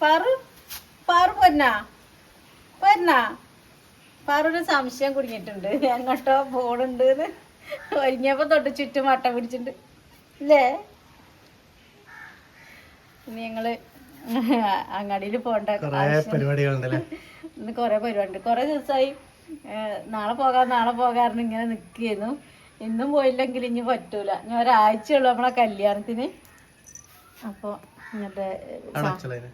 പാറു പറു പൊന്നാ? പൊന്നാ? പാറുവിന് സംശയം കുടുങ്ങിയിട്ടുണ്ട്. എങ്ങോട്ടോ പോണുണ്ട് ഒരുങ്ങിയപ്പോ തൊട്ട് ചുറ്റും വട്ടം പിടിച്ചിട്ടുണ്ട്. അല്ലേ ഇനി ഞങ്ങൾ അങ്ങാടിയിൽ പോണ്ട പരിപാടികളുണ്ടല്ലേ? ഇന്ന് കൊറേ പരിപാടി കൊറേ ദിവസമായി നാളെ പോകാം നാളെ പോകാറുണ്ട് ഇങ്ങനെ നിൽക്കുന്നു ഇന്നും പോയില്ലെങ്കിൽ ഇനി പറ്റൂല. ഇനി ഒരാഴ്ചയുള്ളൂ നമ്മളെ കല്യാണത്തിന്. അപ്പോൾ വെച്ചോളേനെ.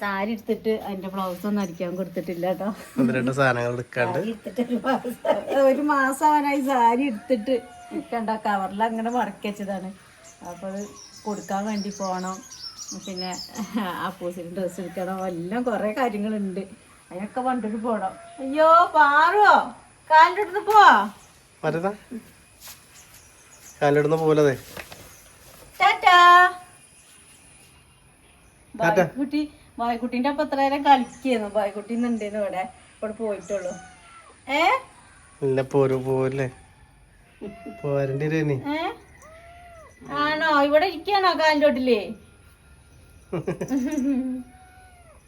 സാരി എടുത്തിട്ട് അതിന്റെ ബ്ലൗസ് ഒന്നും അടിക്കാൻ കൊടുത്തിട്ടില്ല കേട്ടോ സാധനങ്ങൾ എടുക്കാണ്ട്. ഒരു മാസം അവനായി സാരി എടുത്തിട്ട് കണ്ട കവറിൽ അങ്ങനെ മടക്കി വെച്ചതാണ്. അപ്പോൾ അത് കൊടുക്കാൻ വേണ്ടി പോകണം പിന്നെ അപ്പൂസിന് ഡ്രസ്സ് എടുക്കണം. എല്ലാം കുറേ കാര്യങ്ങളുണ്ട്. അതിനൊക്കെ പണ്ടിട്ട് പോകണം അയ്യോ പാറോ കാലിന്റെ അടുത്ത് പോവാ. പോലതെ ടാറ്റാ ബായ്ക്കുട്ടി ബായ്ക്കുട്ടിന്റെ ഒപ്പം എത്ര നേരം കളിക്കുന്നു? ബായ്ക്കുട്ടി ഉണ്ടേന്ന് ഇവിടെ. ഇവിടെ പോയിട്ടുള്ളൂ. ഏ? ഇല്ല പോരു പോരല്ലേ പോരണ്ടി ഏ? ആണോ? ഇവിടെ ഇരിക്കാണോ കാലിലോട്ടില്ലേ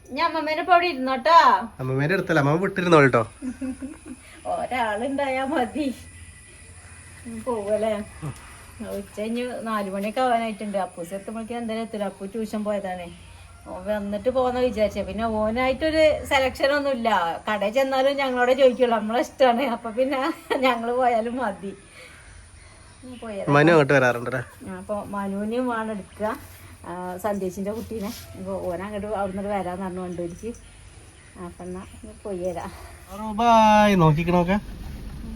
ഞാൻ അമ്മമ്മേനെ ഇപ്പൊ അവിടെ ഇരുന്നോട്ടോ. അമ്മമ്മേന്റെ അടുത്തല്ല അമ്മ വിട്ടിരുന്നോ കേട്ടോ ഒരാളുണ്ടായാ മതി. പോവല്ലേ? ഉച്ച കഴിഞ്ഞ് നാലു മണിയൊക്കെ ആവാനായിട്ടുണ്ട്. അപ്പൂസ് എത്തുമ്പോഴേക്കും എന്തായാലും എത്തില്ല അപ്പു ട്യൂഷൻ പോയതാണ്. ഓൻ വന്നിട്ട് പോകുന്ന വിചാരിച്ചത് പിന്നെ ഓനായിട്ടൊരു സെലക്ഷൻ ഒന്നുമില്ല. കടയിൽ ചെന്നാലും ഞങ്ങളോട് ചോദിക്കുള്ളൂ. നമ്മളെ ഇഷ്ടമാണ് അപ്പൊ പിന്നെ ഞങ്ങൾ പോയാലും മതി. അപ്പൊ മനു അങ്ങോട്ട് വരാറുണ്ടല്ലേ അപ്പോൾ മനുവിനെയും വേണം എടുക്കുക. സന്ദേശിന്റെ സന്ദേശിന്റെ കുട്ടീനെ. ഇപ്പോൾ ഓൻ അങ്ങോട്ട് അവിടുന്ന് വരാന്ന് പറഞ്ഞു കൊണ്ടുപോയിരിക്കും അപ്പം എന്നാ പോയി തരാം നോക്കിക്കണോക്കെ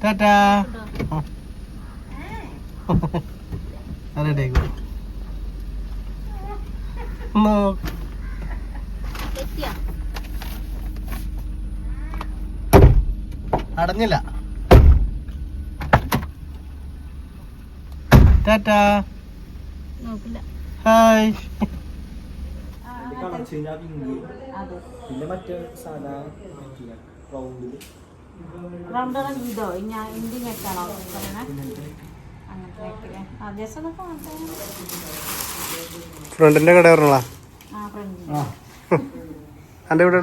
ടാറ്റാ. റെഡി ആയിക്കോ അടഞ്ഞില്ല. ടാറ്റാ. ഹായ്. പിന്നെ മറ്റേ സാധാ റൗണ്ടിൽ റൗണ്ടളം ഇതോ? ഞാൻ ഇന്ത്യ ഞെട്ടാണോ ഫ്രണ്ടിന്റെ കട പറഞ്ഞോളാ. ആ ഫ്രണ്ട് എന്റെ വീട്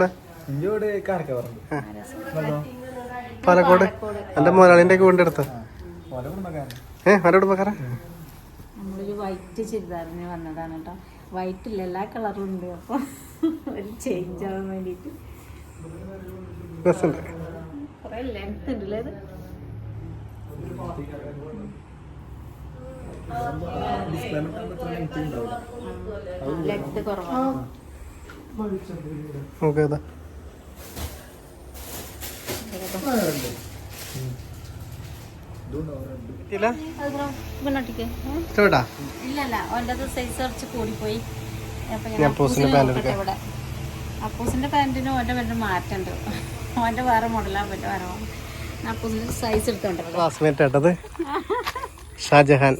പാലക്കോട്. എന്റെ മുതലാളിന്റെ ഒക്കെ വീണ്ടും എടുത്ത ഏ ആരുടെ കുടുംബക്കാരാ? നമ്മളൊരു വൈറ്റ് ചുരിദാറിന് വന്നതാണ് കേട്ടോ. വൈറ്റ് ഇല്ല എല്ലാ കളറും ഉണ്ട്. അപ്പോൾ ഒരു ചേഞ്ച് ആവാൻ വേണ്ടിട്ട് കുറെ കുറേ ലെങ്ത് ഉണ്ടല്ലേ അപ്പൊ ഞാൻ അപ്പൂസിന്റെ പാന്റിനും ഓന്റെ പാന്റും മാറ്റമുണ്ട്. ഓന്റെ വേറെ മോഡലാ മോഡൽ അപ്പൂസിന്റെ സൈസ് ആട്ടത് ഷാജഹാൻ.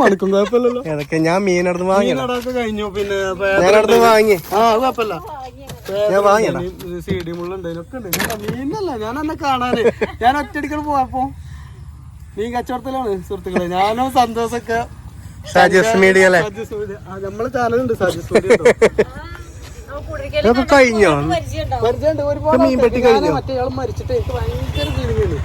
മണക്കും കുഴപ്പമില്ലല്ലോ. ഏതൊക്കെ? ഞാൻ മീൻ അടുത്ത് വാങ്ങിയതാ അതൊക്കെ കഴിഞ്ഞു. പിന്നെ ഞാൻ അടുത്ത് വാങ്ങി. ആ കുഴപ്പമില്ല. ഞാൻ വാങ്ങിയതാ. മീനല്ല. ഞാൻ എന്നെ കാണാന്. ഞാൻ ഒറ്റടിക്കൽ പോയപ്പോ നീ കച്ചവടത്തിലാണ് സുഹൃത്തുക്കളെ. ഞാനും സന്തോഷൊക്കെ. മീഡിയ അല്ലേ? സജസ് മീഡിയ. ആ, നമ്മളെ ചാനലുണ്ട് സജസ് മീഡിയ കഴിഞ്ഞോ? പരിചയമുണ്ട്. ഒരുപാട് മീൻ പെട്ടി. കഴിഞ്ഞോ? മറ്റേ മരിച്ചിട്ട് എനിക്ക് ഭയങ്കര ഫീലിംഗ്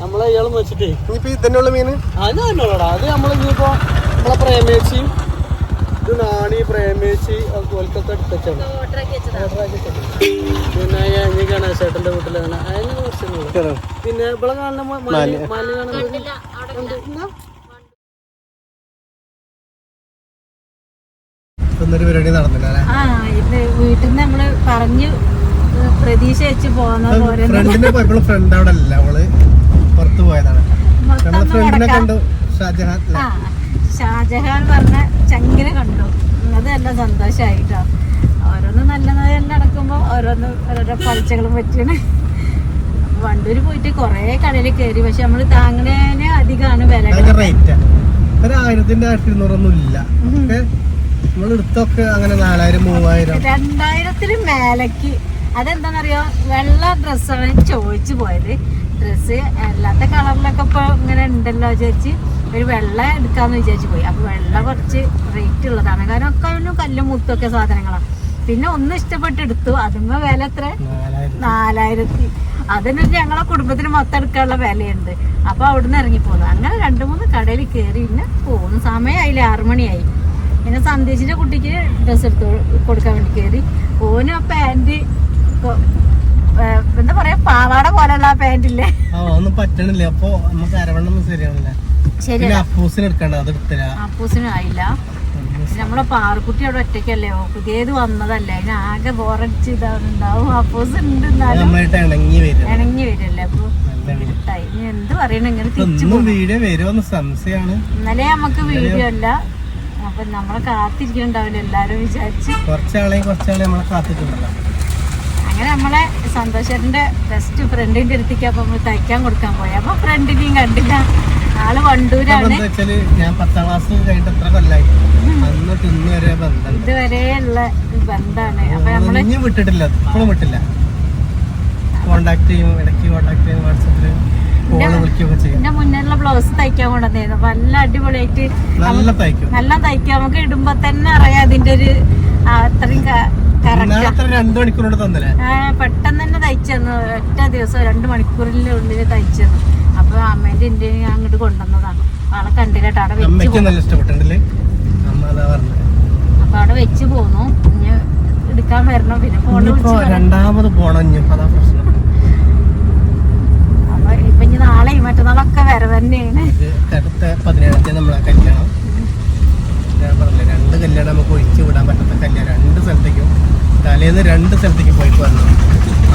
നമ്മളെ ഇയാൾ വെച്ചിട്ടേ. ഇനിയിപ്പോ ഇതന്നെയുള്ള മീന് അത് തന്നെയുള്ളടാ. അത് നമ്മളെ ഇനിയിപ്പോ നമ്മളെ പ്രേമേച്ചി ഇത് നാണി പ്രേമേച്ചി കൊൽക്കത്ത എടുത്തച്ചാണ് പിന്നെ ഇനി ഗണേശേട്ടന്റെ വീട്ടിൽ അങ്ങനെ അതിന് കുറച്ചൊന്നുമില്ല പിന്നെ ഇവിടെ കാണുന്ന മല ഒന്നൊരു പരിപാടി നടന്നില്ല അല്ലേ? ആ ഇത് വീട്ടിൽ നിന്ന് നമ്മൾ പറഞ്ഞു പ്രതീക്ഷ വെച്ച് പോകുന്ന ഫ്രണ്ടിന്റെ ഫ്രണ്ട് അവിടെ അല്ല അവൾ. പുറത്ത് പോയതാണ്. നമ്മുടെ ഫ്രണ്ടിനെ കണ്ടു ഷാജഹാൻ ഷാജഹാൻ പറഞ്ഞ ചങ്കിനെ കണ്ടു. അത് നല്ല സന്തോഷമായിട്ടോ ഓരോന്ന് നല്ല നല്ല നടക്കുമ്പോൾ ഓരോന്ന് ഓരോരോ പലിച്ചകളും പറ്റിയാണ്. വണ്ടൂര് പോയിട്ട് കുറേ കടയിൽ കയറി പക്ഷെ നമ്മൾ താങ്ങണേന് അധികമാണ് വില ഒരു ആയിരത്തിന്റെ ഇരുന്നൂറൊന്നും ഇല്ല. നമ്മൾ എടുത്തൊക്കെ അങ്ങനെ നാലായിരം മൂവായിരം. രണ്ടായിരത്തിന് മേലക്ക്. അതെന്താണെന്നറിയോ വെള്ള ഡ്രസ്സാണ് ചോദിച്ചു പോയത്. ഡ്രസ്സ് അല്ലാത്ത കളറിലൊക്കെ ഇപ്പോൾ ഇങ്ങനെ ഉണ്ടല്ലോ വിചാരിച്ച് ഒരു വെള്ള എടുക്കാമെന്ന് വിചാരിച്ച് പോയി. അപ്പോൾ വെള്ള കുറച്ച് റേറ്റ് ഉള്ളതാണ്. കാരണം ഒക്കെ അതിനും കല്ലും മുത്തൊക്കെ സാധനങ്ങളാണ് പിന്നെ ഒന്ന് ഇഷ്ടപ്പെട്ട് എടുത്തു. അതിന്മേ വില എത്ര? നാലായിരം നാലായിരത്തി. അതിന് ഞങ്ങളെ കുടുംബത്തിന് മൊത്തം എടുക്കാനുള്ള വിലയുണ്ട്. അപ്പൊ അവിടുന്ന് ഇറങ്ങി പോകുന്നു അങ്ങനെ രണ്ടു മൂന്ന് കടയിൽ കയറി പിന്നെ പോകുന്ന സമയമായില്ലേ ആറു മണിയായി. പിന്നെ സന്ദേശിന്റെ കുട്ടിക്ക് ഡ്രസ്സ് എടുത്ത് കൊടുക്കാൻ വേണ്ടി കയറി ഓന് ആ പാന്റ് എന്താ പറയാ പാവാട പോലുള്ള പാന്റില്ലേ ഒന്നും പറ്റണില്ല. അപ്പൊ നമുക്ക് അരവണ്ണം ശരിയാണല്ലേ ശരി അപ്പൂസിന് എടുക്കണ്ട അത് എടുത്തില്ല. അപ്പൂസിനും ആയില്ല. നമ്മളെ പാറക്കുട്ടി അവിടെ ഒറ്റയ്ക്കല്ലേ? പുതിയത് വന്നതല്ലേ? അതിന് ആകെ ബോറടിച്ച് ഇതാവുന്നുണ്ടാവും. അപ്പൂസ് ഉണ്ട് ഇണങ്ങി വരും ഇണങ്ങി വരില്ലേ. അപ്പൊ എന്ത് പറയണ? ഇങ്ങനെ തിരിച്ചു സംശയമാണ് ഇന്നലെ നമുക്ക് വീഡിയോ അല്ല. അപ്പൊ നമ്മളെ കാത്തിരിക്കുന്നുണ്ടാവില്ല എല്ലാരും വിചാരിച്ച്. കുറച്ചാളെയും കുറച്ചാളെ നമ്മളെ കാത്തിട്ടുണ്ടല്ലോ അങ്ങനെ നമ്മളെ സന്തോഷേട്ടന്റെ ബെസ്റ്റ് ഫ്രണ്ടിന്റെ അടുത്തേക്ക് അപ്പൊ നമ്മൾ തയ്ക്കാൻ കൊടുക്കാൻ പോയി. അപ്പൊ ഫ്രണ്ടിനെയും കണ്ടില്ല. ആൾ വണ്ടൂരാണ്. ഞാൻ പത്താം ക്ലാസ് കഴിഞ്ഞിട്ട് എത്ര കൊല്ലായി? അന്ന് തിന്ന് വരെ ബന്ധം ഇതുവരെ ഉള്ള ബന്ധാണ്. അപ്പൊ നമ്മൾ വിട്ടിട്ടില്ല. ഇപ്പോഴും വിട്ടില്ല. കോണ്ടാക്ട് ചെയ്യും. ഇടയ്ക്ക് കോണ്ടാക്ട് ചെയ്യും. വാട്സപ്പിൽ എന്റെ മുന്നിലുള്ള ബ്ലൗസ് തയ്ക്കാൻ കൊണ്ടുവന്നിരുന്നു. അപ്പൊ നല്ല അടിപൊളിയായിട്ട് നല്ല തയ്ക്കും. നല്ല തയ്ക്കാം. നമുക്ക് ഇടുമ്പോ തന്നെ അറിയാം അതിന്റെ ഒരു അത്രയും പെട്ടെന്ന് തന്നെ തയ്ച്ചു തന്നു. ഒറ്റ ദിവസം രണ്ട് മണിക്കൂറിന്റെ ഉള്ളിൽ തയ്ച്ചു തന്നു. അപ്പൊ അമ്മേന്റെ ഇന്ത്യ അങ്ങോട്ട് കൊണ്ടുവന്നതാണ്. ആളെ കണ്ടില്ല അവിടെ വെച്ച് അപ്പൊ അവിടെ വെച്ച് പോന്നു. ഇനി എടുക്കാൻ വരണം. പിന്നെ ഫോണിൽ. രണ്ടാമത് പോണം അപ്പൊ ഇപ്പൊ ഇനി നാളെയും മറ്റന്നാളൊക്കെ വരവ് തന്നെയാണ്. തലേന്ന് രണ്ട് സ്ഥലത്തേക്ക് പോയിട്ട് വന്നു.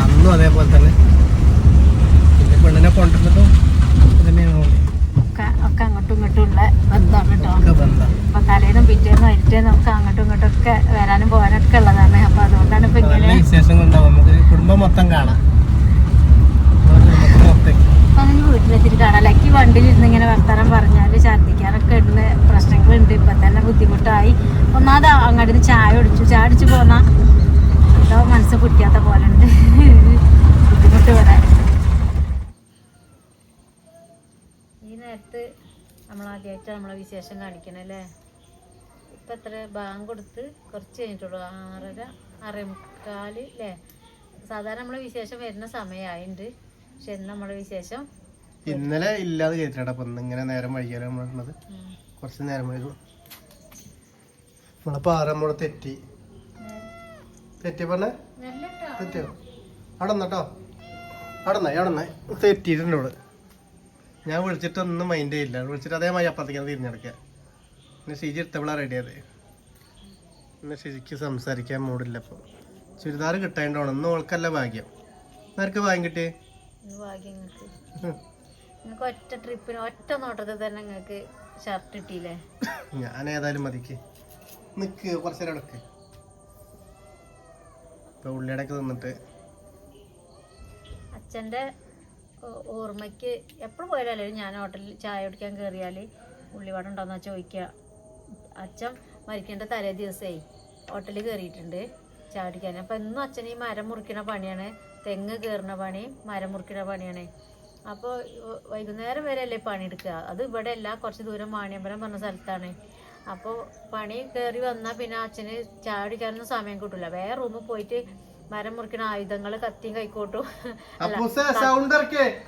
അന്നും അതേപോലെ തന്നെ. പിന്നെ പെണ്ണിനെ കൊണ്ടുവന്നതും തന്നെയാണ് ഒക്കെ ഒക്കെ അങ്ങോട്ടും ഇങ്ങോട്ടും ഉള്ള ബന്ധമാണ് കേട്ടോ. ഒക്കെ ബന്ധം. അപ്പൊ തലേന്നും പിറ്റേന്നും അരിറ്റേന്നും നമുക്ക് അങ്ങോട്ടും ഇങ്ങോട്ടും ഒക്കെ വരാനും പോകാനൊക്കെ ഉള്ളതാണ്. അപ്പൊ അതുകൊണ്ടാണ് ഇപ്പൊ ഇങ്ങനെ വിശേഷം കൊണ്ടാവും നമുക്ക് കുടുംബം മൊത്തം കാണാം. നമ്മുടെ കുടുംബത്തിന് മൊത്തം. അപ്പൊ അതിന് വീട്ടിലെത്തിയിട്ട് കാണാം. ലക്കി വണ്ടിയിലിരുന്ന് ഇങ്ങനെ വർത്തമാനം പറഞ്ഞാൽ ഛർദ്ദിക്കാനൊക്കെ ഉള്ള പ്രശ്നങ്ങളുണ്ട്. ഇപ്പൊ തന്നെ ബുദ്ധിമുട്ടായി. ഒന്നാമത് അങ്ങോട്ട് ചായ ഒടിച്ചു ചായ അടിച്ചു പോന്നാ എന്തോ മനസ്സ് പിടിക്കാത്ത പോലെ ഉണ്ട് ബുദ്ധിമുട്ട് വരാൻ ഈ നേരത്ത് നമ്മൾ ആദ്യമായിട്ട് നമ്മളെ വിശേഷം കാണിക്കണല്ലേ ഇപ്പം എത്ര? ബാങ്ക് കൊടുത്ത് കുറച്ച് കഴിഞ്ഞിട്ടുള്ളൂ. ആറര അറേമുക്കാൽ അല്ലേ? സാധാരണ നമ്മളെ വിശേഷം വരുന്ന സമയമായിട്ടുണ്ട് പക്ഷെ ഇന്ന് നമ്മളെ വിശേഷം ഇന്നലെ ഇല്ലാതെ കേട്ടിട്ടാ അപ്പൊ ഇങ്ങനെ നേരം വൈകിയാലും നമ്മൾ കുറച്ച് നേരം വൈകും. നമ്മളിപ്പോ ആറ് തെറ്റി. തെറ്റി പറഞ്ഞേ. തെറ്റിയോ അവിടെ നിന്നോ അവിടെ നിന്നായി അവിടെ നിന്നായി തെറ്റിയിട്ടുണ്ട് ഇവിടെ. ഞാൻ വിളിച്ചിട്ടൊന്നും മൈൻഡ് ചെയ്യില്ല. വിളിച്ചിട്ട് അതേമാതിരി അപ്പുറത്തേക്കാണ് തിരിഞ്ഞടക്കുക പിന്നെ ഷിജി എടുത്തപ്പോഴാണ് റെഡിയത് പിന്നെ ഷിജിക്ക് സംസാരിക്കാൻ മൂടില്ല അപ്പോൾ ചുരിദാർ കിട്ടാണ്ടോണം ഇന്ന് ഓൾക്കല്ല ഭാഗ്യം. നേരക്ക് ഭാഗ്യം കിട്ടി. നിങ്ങൾക്ക് ഒറ്റ ട്രിപ്പിന് ഒറ്റ നോട്ടത്തിൽ തന്നെ നിങ്ങൾക്ക് ഷർട്ട് കിട്ടിയില്ലേ? ഞാൻ ഏതായാലും മതിക്ക്. നിക്ക് കുറച്ച് നേരം നിക്ക് ഇപ്പൊ ഉള്ളിയടക്ക് നിന്നിട്ട് അച്ഛന്റെ ഓർമ്മയ്ക്ക് എപ്പോഴും പോയാലേ ഞാൻ ഹോട്ടലിൽ ചായ കുടിക്കാൻ കയറിയാൽ ഉള്ളിവട ഉണ്ടോന്നാ ചോദിക്കുക അച്ഛൻ മരിക്കേണ്ട തലേ ദിവസമേ ഹോട്ടലിൽ കയറിയിട്ടുണ്ട് ചായ കുടിക്കാൻ. അപ്പം എന്നും അച്ഛൻ ഈ മരം മുറിക്കണ പണിയാണ്. തെങ്ങ് കയറുന്ന പണി മരം മുറിക്കണ പണിയാണ്. അപ്പോൾ വൈകുന്നേരം വരെ അല്ലേ പണിയെടുക്കുക? അത് ഇവിടെ അല്ല കുറച്ച് ദൂരം മാണിയമ്പലം പറഞ്ഞ സ്ഥലത്താണ്. അപ്പോൾ പണി കയറി വന്നാൽ പിന്നെ അച്ഛന് ചാടി കുടിക്കാനൊന്നും സമയം കിട്ടില്ല വേറെ റൂമിൽ പോയിട്ട് മരം മുറിക്കണ ആയുധങ്ങൾ കത്തിയും കൈക്കോട്ടും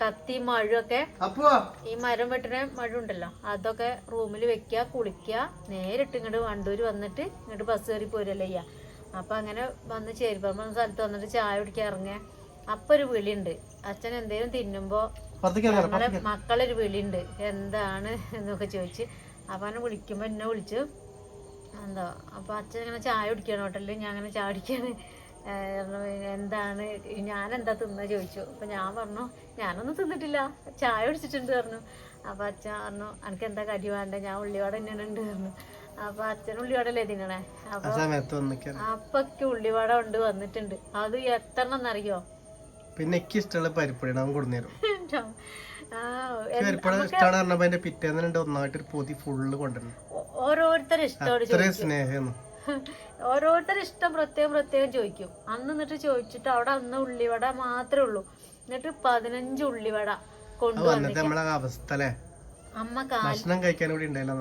കത്തി മഴയൊക്കെ ഈ മരം വെട്ടണ മഴ ഉണ്ടല്ലോ അതൊക്കെ റൂമിൽ വെക്കുക കുളിക്കുക നേരിട്ട് ഇങ്ങോട്ട് വണ്ടൂര് വന്നിട്ട് ഇങ്ങോട്ട് ബസ് കയറി പോരല്ലേ ചെയ്യാ. അപ്പൊ അങ്ങനെ വന്ന് ചേരിപ്പറമ്പ് എന്ന സ്ഥലത്ത് വന്നിട്ട് ചായ കുടിക്കാൻ ഇറങ്ങിയ അപ്പൊ ഒരു വിളിയുണ്ട് അച്ഛൻ എന്തേലും തിന്നുമ്പോ മക്കളൊരു വിളിയുണ്ട് എന്താണ് എന്നൊക്കെ ചോദിച്ച് അപ്പൊ അവനെ വിളിക്കുമ്പോൾ എന്നെ വിളിച്ചു എന്താ അപ്പം അച്ഛൻ ഇങ്ങനെ ചായ കുടിക്കുകയാണ് ഹോട്ടലിൽ ഞാൻ അങ്ങനെ ചായ കുടിക്കാണ്. എന്താണ് ഞാൻ എന്താ തിന്ന ചോദിച്ചു. അപ്പം ഞാൻ പറഞ്ഞു ഞാനൊന്നും തിന്നിട്ടില്ല ചായ കുടിച്ചിട്ടുണ്ട് പറഞ്ഞു. അപ്പം അച്ഛൻ പറഞ്ഞു എനിക്ക് എന്താ കടി വേണ്ടേ? ഞാൻ ഉള്ളിവട തന്നെയാണ് ഉണ്ട് പറഞ്ഞു. അപ്പൊ അച്ഛൻ ഉള്ളിവടല്ലേ തിന്നണേ? അപ്പൊ അപ്പൊക്കെ ഉള്ളിവട കൊണ്ട് വന്നിട്ടുണ്ട്. അത് എത്ര എന്നറിയോ പിന്നെ എനിക്ക് ഇഷ്ടമുള്ള അവൻ കൊടുന്നേരും ഇഷ്ടമാണ് പറഞ്ഞപ്പോ അതിന്റെ പിറ്റേന്നുണ്ട് ഒന്നായിട്ട് ഒരു പൊതി ഫുള്ള് കൊണ്ടുവരണം. ഓരോരുത്തരുടെ ഇഷ്ടമാണ് സ്നേഹം. ഓരോരുത്തരുടെ ഇഷ്ടം പ്രത്യേകം പ്രത്യേകം ചോദിക്കും. അന്ന് എന്നിട്ട് ചോദിച്ചിട്ട് അവിടെ അന്ന് ഉള്ളിവട മാത്രമേ ഉള്ളൂ. എന്നിട്ട് പതിനഞ്ച് ഉള്ളിവട കൊണ്ടുവന്നിട്ട് കൊണ്ടുവന്നു വന്നിട്ട് നമ്മളെ അവസ്ഥ അല്ലേ? അമ്മ ഭക്ഷണം കഴിക്കാൻ കൂടി ഉണ്ടായില്ല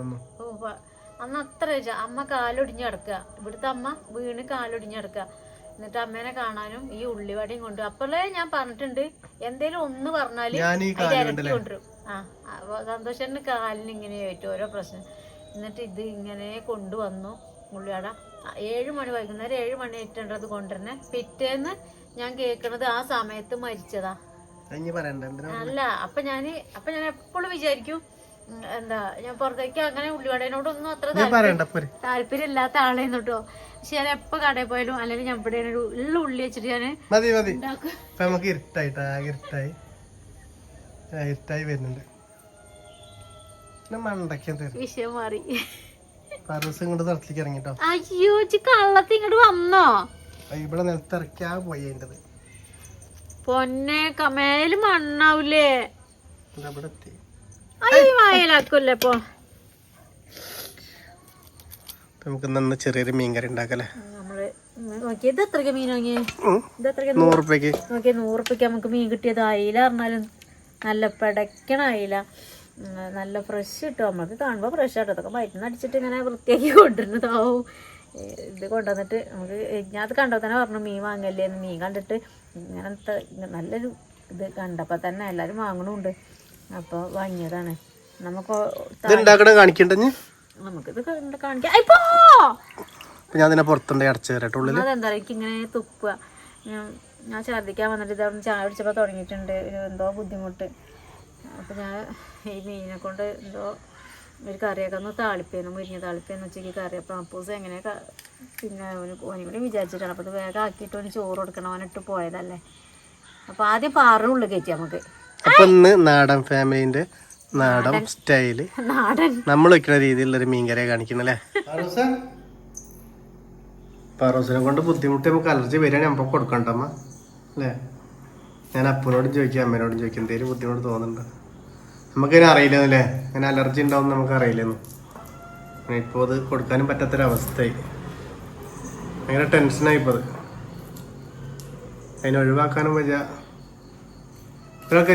അന്ന് അത്ര. അമ്മ കാലൊടിഞ്ഞ് കിടക്കുക. ഇവിടുത്തെ അമ്മ വീണ് കാലൊടിഞ്ഞ് കിടക്കുക. എന്നിട്ട് അമ്മേനെ കാണാനും ഈ ഉള്ളിവടയും കൊണ്ട് അപ്പോഴേ ഞാൻ പറഞ്ഞിട്ടുണ്ട് എന്തേലും ഒന്ന് പറഞ്ഞാൽ ഇരട്ടി കൊണ്ടുവരും. ആ അപ്പൊ സന്തോഷന് കാലിന് ഇങ്ങനെ ആയിട്ട് ഓരോ പ്രശ്നം. എന്നിട്ട് ഇത് ഇങ്ങനെ കൊണ്ടുവന്നു ഉള്ളിവട. ഏഴു മണി വൈകുന്നേരം ഏഴ് മണി ആയിട്ടുണ്ടത് കൊണ്ടുവരണേ പിറ്റേന്ന് ഞാൻ കേൾക്കണത് ആ സമയത്ത് മരിച്ചതാ. അല്ല അപ്പൊ ഞാൻ അപ്പൊ ഞാൻ എപ്പോഴും വിചാരിക്കും എന്താ ഞാൻ പുറത്തേക്ക് അങ്ങനെ ഉള്ളിവടേനോടൊന്നും അത്ര താല്പര്യം ഇല്ലാത്ത ആളേന്ന് കേട്ടോ. പക്ഷെ ഞാൻ എപ്പോ കടയിൽ പോയാലും അല്ലെങ്കിൽ ഞാൻ ഇവിടെ ഒരു ഉള്ള ഉള്ളി വെച്ചിട്ട് ഞാൻ മതി മതി. ഇപ്പൊ നമുക്ക് ഇരുട്ടായിട്ട് ആകെ ഇരുട്ടായി. ആ, ഇരുട്ടായി വരുന്നുണ്ട്. പിന്നെ മണ്ടയ്ക്കാൻ തരും വിഷയം മാറി. പരസ് ഇങ്ങോട്ട് തളത്തിലേക്ക് ഇറങ്ങിട്ടോ. അയ്യോ കള്ളത്തി ഇങ്ങോട്ട് വന്നോ? ഇവിടെ നിലത്തിറക്കിയാ പോയി അതിന്റെത് പൊന്നെ കമേൽ മണ്ണാവൂലേ? എത്തി. അയ്യോ വായലാക്കൂല്ലേ പോ ഇപ്പൊ? നമുക്ക് നന്ന് ചെറിയൊരു മീൻകറി ഉണ്ടാക്കല്ലേ? നമ്മൾ നോക്കി ഇത് എത്രയ്ക്ക് മീൻ വാങ്ങിയേ? നൂറ് റുപ്യക്ക് നോക്കിയ നൂറ് റുപ്യക്ക് നമുക്ക് മീൻ കിട്ടിയത് അയില പറഞ്ഞാലും നല്ല പിടയ്ക്കണ അയില നല്ല ഫ്രഷ് കിട്ടും. നമുക്ക് കാണുമ്പോൾ ഫ്രഷ് ആട്ടോ. അതൊക്കെ മരുന്ന് അടിച്ചിട്ട് ഇങ്ങനെ വൃത്തിയാക്കി കൊണ്ടുവരുന്നതാവും ഇത് കൊണ്ടുവന്നിട്ട് നമുക്ക് ഞാൻ അത് കണ്ടോ തന്നെ പറഞ്ഞു മീൻ വാങ്ങല്ലേ എന്ന്. മീൻ കണ്ടിട്ട് ഇങ്ങനത്തെ നല്ലൊരു ഇത് കണ്ടപ്പോൾ തന്നെ എല്ലാവരും വാങ്ങണമുണ്ട് അപ്പോൾ വാങ്ങിയതാണ്. നമുക്ക് കാണിക്കണ്ടെന്ന് നമുക്കിത് കാണിക്കാം. ഇപ്പോ ഞാൻ ഇതിനെ പുറത്തുണ്ട് അടച്ചു തരട്ടെ ഉള്ളിൽ അതെന്താ എനിക്ക് ഇങ്ങനെ തുപ്പുക. ഞാൻ ഛർദ്ദിക്കാൻ വന്നിട്ട് ഇതവിടെ ചായ കുടിച്ചപ്പോൾ തുടങ്ങിയിട്ടുണ്ട്. ഒരു എന്തോ ബുദ്ധിമുട്ട്. അപ്പോൾ ഞാൻ ഈ മീനിനെ കൊണ്ട് എന്തോ ഒരു കറിയൊക്കെ ഒന്ന് താളിപ്പേന്ന് മുരിഞ്ഞ താളിപ്പേന്ന് ഉച്ചയ്ക്ക് കറി. അപ്പോൾ അപ്പൂസ് എങ്ങനെ പിന്നെ ഒരു ഓനും കൂടി വിചാരിച്ചിട്ടാണ്. അപ്പോൾ ഇത് വേഗം ആക്കിയിട്ട് ഓന് ചോറ് കൊടുക്കണം. അവനിട്ട് പോയതല്ലേ. അപ്പോൾ ആദ്യം പാറിനുള്ളിൽ കയറ്റി നമുക്ക്. അപ്പൊ ഇന്ന് നാടൻ ഫാമിലിന്റെ നാടൻ സ്റ്റൈൽ. നാടൻ. നമ്മൾ വെക്കുന്ന രീതിയിലുള്ളൊരു മീൻകറിയെ കാണിക്കുന്നല്ലേ? പറോസിനെ കൊണ്ട് ബുദ്ധിമുട്ട് നമുക്ക് അലർജി വരികയാണെങ്കിൽ നമുക്ക് കൊടുക്കണ്ടമ്മ അല്ലേ? ഞാൻ അപ്പനോടും ചോദിക്കും അമ്മേനോടും ചോദിക്കും എന്തെങ്കിലും ബുദ്ധിമുട്ട് തോന്നുന്നുണ്ടോ? നമുക്കതിനെ അറിയില്ലെന്നല്ലേ? അങ്ങനെ അലർജി ഉണ്ടാവും നമുക്ക് അറിയില്ലെന്ന്. ഇപ്പോൾ അത് കൊടുക്കാനും പറ്റാത്തൊരവസ്ഥയായി. ഭയങ്കര ടെൻഷനായി ഇപ്പോൾ അത്. അതിനെ ഒഴിവാക്കാനും വയ്യ.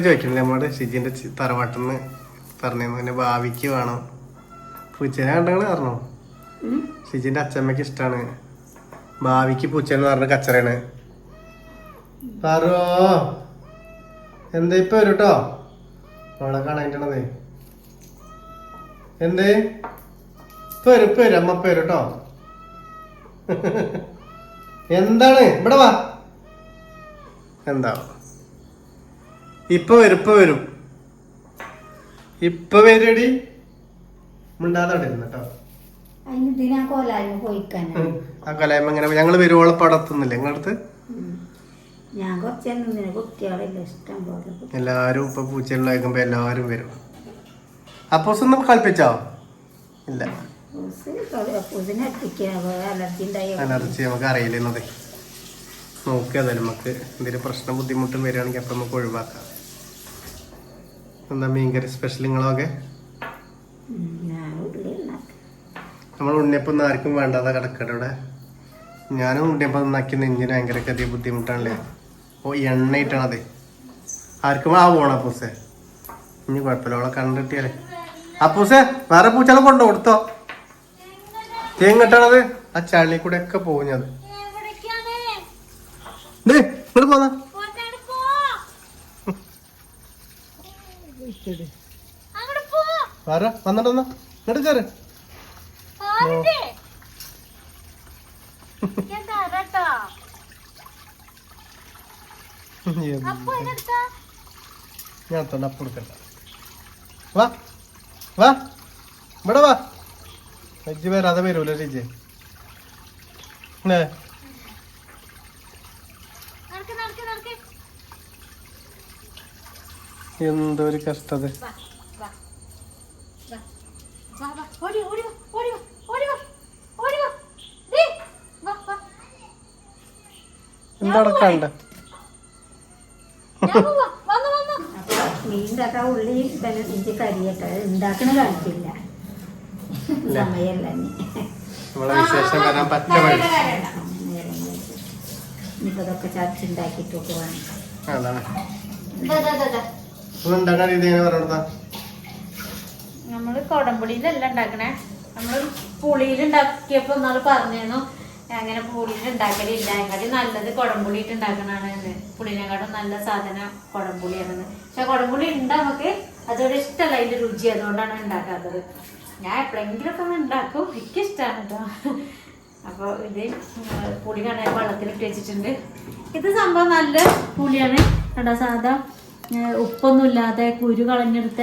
ചോദിക്കണില്ലേ നമ്മുടെ ഷിജിന്റെ തറവാട്ടിൽ നിന്ന് പറഞ്ഞു പിന്നെ ഭാവിക്ക് വേണം. പൂച്ചേനെ കണ്ടങ്ങൾ പറഞ്ഞു. ഷിജിന്റെ അച്ഛമ്മക്ക് ഇഷ്ടാണ്. ഭാവിക്ക് പൂച്ചെന്ന് പറഞ്ഞ കച്ചറയാണ്. പറോ എന്താ ഇപ്പൊ വരും കേട്ടോ അവളെ കാണാനിട്ടണതേ എന്തേ? ഇപ്പൊ വരും ഇപ്പൊ വരും. അമ്മ ഇപ്പൊ വരും കേട്ടോ എന്താണ്? ഇവിടെ വാ. എന്താ? ഇപ്പൊ വരും ഇപ്പൊ വരും. ഇപ്പൊ വരടി. മിണ്ടാതെ അവിടെ ഇരുന്ന് കേട്ടോ. അതിനെന്തിനാ കോലായ്മ ആ കലായ്മ ഇങ്ങനെ ഞങ്ങൾ വരുവോളം പടത്തുന്നില്ല നിങ്ങളടുത്ത്? ഞാൻ കുറച്ച് നിന്നിന് കുട്ടികളില്ല ഇഷ്ടം പോലെ. എല്ലാരും ഇപ്പൊ പൂച്ചകളിലേക്കുമ്പോ എല്ലാരും വരും. അപ്പോസ് ഒന്നും കളിപ്പിച്ചോ? ഇല്ല. അലർജി നമുക്ക് അറിയില്ലെന്നതേ നോക്കിയതല്ലേ നമുക്ക് എന്തെങ്കിലും പ്രശ്നം ബുദ്ധിമുട്ടും വരികയാണെങ്കിൽ അപ്പൊ നമുക്ക് ഒഴിവാക്കാം. എന്താ മീൻകറി സ്പെഷ്യൽ നിങ്ങളൊക്കെ നമ്മൾ ഉണ്ണിയപ്പം ഒന്നും ആർക്കും വേണ്ടാതെ കിടക്കട്ടെ ഇവിടെ. ഞാനും ഉണ്ണിയപ്പം നന്നാക്കി നെഞ്ചിന് ഭയങ്കര അധികം ബുദ്ധിമുട്ടാണല്ലേ? ഓ എണ്ണയിട്ടാണത് ആർക്കും ആ പോണ അപ്പൂസേ. ഇനി കുഴപ്പമില്ല അവളെ കണ്ടിട്ടിയാലേ അപ്പൂസേ വേറെ പൂച്ചകളെ കൊണ്ടു കൊടുത്തോ? എങ്ങട്ടാണത് ആ ചളി കൂടെ ഒക്കെ പോകുന്നത് ഇങ്ങോട്ട് പോന്നാ. വേറെ വന്നിട്ടെന്നാ ഇങ്ങോട്ട് കയറ് ഞാൻ തന്നെ അപ്പം വാ. വാ. ഇവിടെ വാ. അജ്ജ് വരാതെ വരൂല ലിജ് ഏ എന്തോ ഒരു കഷ്ടത. എന്തടക്കണ്ട? ഒക്കെ ഉള്ളി ഇഞ്ചി കരിയട്ടെ ഉണ്ടാക്കണ ഇനി. നമ്മളെ വിശേഷം വരാൻ പറ്റ. ഇനിയിപ്പോ ഇതൊക്കെ ചർച്ചുണ്ടാക്കിയിട്ടൊക്കെ വേണം. അതാണ്. ഒന്ന് ഉണ്ടാക്കാൻ ഇത് എങ്ങനെ പറഞ്ഞോടാ നമ്മൾ കുടംപുളിയിലല്ല ഉണ്ടാക്കണേ. നമ്മൾ പുളിയിൽ ഉണ്ടാക്കിയപ്പോ ഒന്നാൾ പറഞ്ഞിരുന്നു അങ്ങനെ പുളിയിൽ ഉണ്ടാക്കലില്ല. അതിനെക്കാട്ടി നല്ലത് കുടംപുളിയിട്ട് ഉണ്ടാക്കണാണ് പുളിനെക്കാട്ടും നല്ല സാധനം കുടംപുളിയാണെന്ന്. പക്ഷെ കുടംപുളി ഉണ്ട് നമുക്ക് അതോടെ ഇഷ്ടമല്ല അതിന്റെ രുചി അതുകൊണ്ടാണ് ഉണ്ടാക്കാത്തത്. ഞാൻ എപ്പോഴെങ്കിലും ഒക്കെ ഉണ്ടാക്കും. എനിക്ക് ഇഷ്ടമാണ് കേട്ടോ അപ്പോൾ ഇത് പുളി വെള്ളത്തിൽ വെള്ളത്തിലിട്ട് വെച്ചിട്ടുണ്ട്. ഇത് സംഭവം നല്ല പുളിയാണ്. കേട്ടോ സാധാ ഏഹ് ഉപ്പൊന്നും ഇല്ലാതെ കുരു കളഞ്ഞെടുത്ത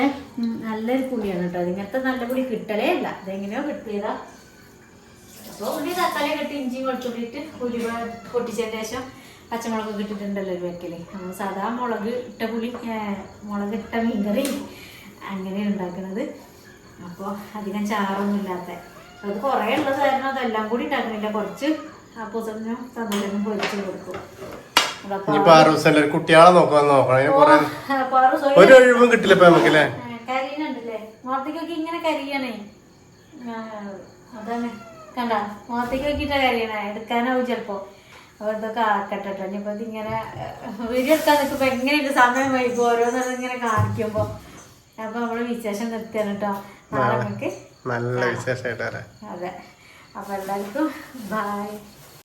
നല്ലൊരു പുളിയാണ് കേട്ടോ. ഇങ്ങനത്തെ നല്ല പുളി കിട്ടലേ അല്ല ഇതെങ്ങനെയോ കിട്ടിയതാ. അപ്പോൾ ഉള്ളി തക്കാളി കെട്ടി ഇഞ്ചിയും വെളുത്തുള്ളിയിട്ട് പുലി പൊട്ടിച്ചതിന് ശേഷം പച്ചമുളക് കിട്ടിയിട്ടുണ്ടല്ലോ ഒരു വെക്കൽ നമ്മൾ സാധാ മുളക് ഇട്ട പുളി മുളക് ഇട്ട മീൻകറി അങ്ങനെയാണ് ഉണ്ടാക്കുന്നത് അപ്പോൾ അധികം ചാറൊന്നും ഇല്ലാത്ത. അത് കുറേ ഉള്ളത് കാരണം അതെല്ലാം കൂടി ഉണ്ടാക്കുന്നില്ല കുറച്ച് അപ്പൂസത്തിനും തന്നിലും പൊരിച്ച് കൊടുക്കും. ഇനിയിപ്പോ ആറ് ദിവസം എല്ലാവരും കുട്ടികളെ നോക്കാൻ നോക്കണം. ഒരു ഒഴിവും കിട്ടില്ല ഇപ്പൊ നമുക്കല്ലേ കരിയുന്നുണ്ടല്ലേ മുഖത്തേക്കൊക്കെ ഇങ്ങനെ കരിയണേ. അതാണ്. കണ്ട? മുഖത്തേക്ക് നോക്കിയിട്ടാ കരിയണേ. എടുക്കാനാവും ചിലപ്പോ. അപ്പൊ ഇതൊക്കെ ആക്കട്ടെ കേട്ടോ ഇനിയിപ്പോ ഇതിങ്ങനെ വീഡിയോ എടുക്കാൻ നിൽക്കുമ്പോ എങ്ങനെയുണ്ട് സമയം വൈകും? ഓരോന്നും ഇങ്ങനെ കാണിക്കുമ്പോ. അപ്പൊ നമ്മൾ വിശേഷം നിർത്തിയാണ് കേട്ടോ നാളെ നമുക്ക് നല്ല വിശേഷമായിട്ട് അതെ. അപ്പൊ എല്ലാവർക്കും ബൈ